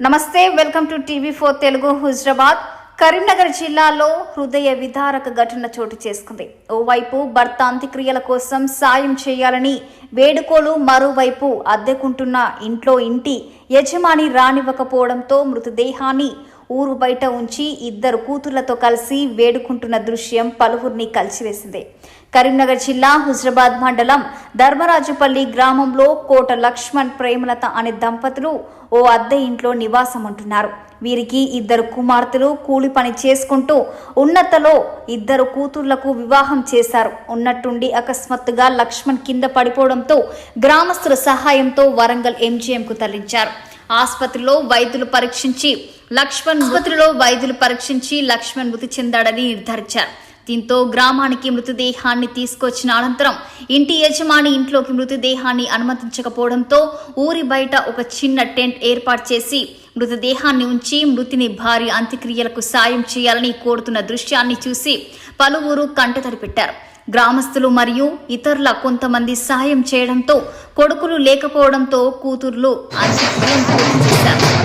నమస్తే welcome to TV four Telugu Huzurabad. Karimnagar జిల్లాలో హృదయ విదారక ఘటన చోటు చేసుకుంది. ఓవైపు భర్త అంత్యక్రియల కోసం సాయం చేయాలని వేడుకోలు మరోవైపు అద్దెకుంటున్న ఇంట్లో ఇంటి యజమాని రానివ్వకపోవడంతో మృతదేహాన్ని ఊరు బయట ఉంచి ఇద్దరు కూతుర్లతో కలిసి వేడుకుంటున్న దృశ్యం పలువురిని కలిసివేసింది. కరీంనగర్ జిల్లా హుజరాబాద్ మండలం ధర్మరాజుపల్లి గ్రామంలో కోట లక్ష్మణ్ ప్రేమలత అనే దంపతులు ఓ అద్దె ఇంట్లో నివాసం ఉంటున్నారు వీరికి ఇద్దరు కుమార్తెలు కూలి పని చేసుకుంటూ ఉన్నతలో ఇద్దరు కూతుర్లకు వివాహం చేశారు. ఉన్నట్టుండి అకస్మాత్తుగా లక్ష్మణ్ కింద పడిపోవడంతో గ్రామస్తుల సహాయంతో వరంగల్ ఎంజీఎంకు తరలించారు. ఆసుపత్రిలో వైద్యులు పరీక్షించి లక్ష్మణ్ ఆసుపత్రిలో వైద్యులు పరీక్షించి లక్ష్మణ్ మృతి చెందాడని నిర్ధారించారు. దీంతో గ్రామానికి మృతదేహాన్ని తీసుకొచ్చిన అనంతరం ఇంటి యజమాని ఇంట్లోకి మృతదేహాన్ని అనుమతించకపోవడంతో ఊరి బయట ఒక చిన్న టెంట్ ఏర్పాటు చేసి మృతదేహాన్ని ఉంచి మృతిని భారీ అంత్యక్రియలకు సాయం చేయాలని కోరుతున్న దృశ్యాన్ని చూసి పలువురు కంటతడి పెట్టారు గ్రామస్తులు మరియు ఇతరుల కొంతమంది సాయం చేయడంతో కొడుకులు లేకపోవడంతో కూతుర్లు అంత్యక్రియలు పూర్తి చేశారు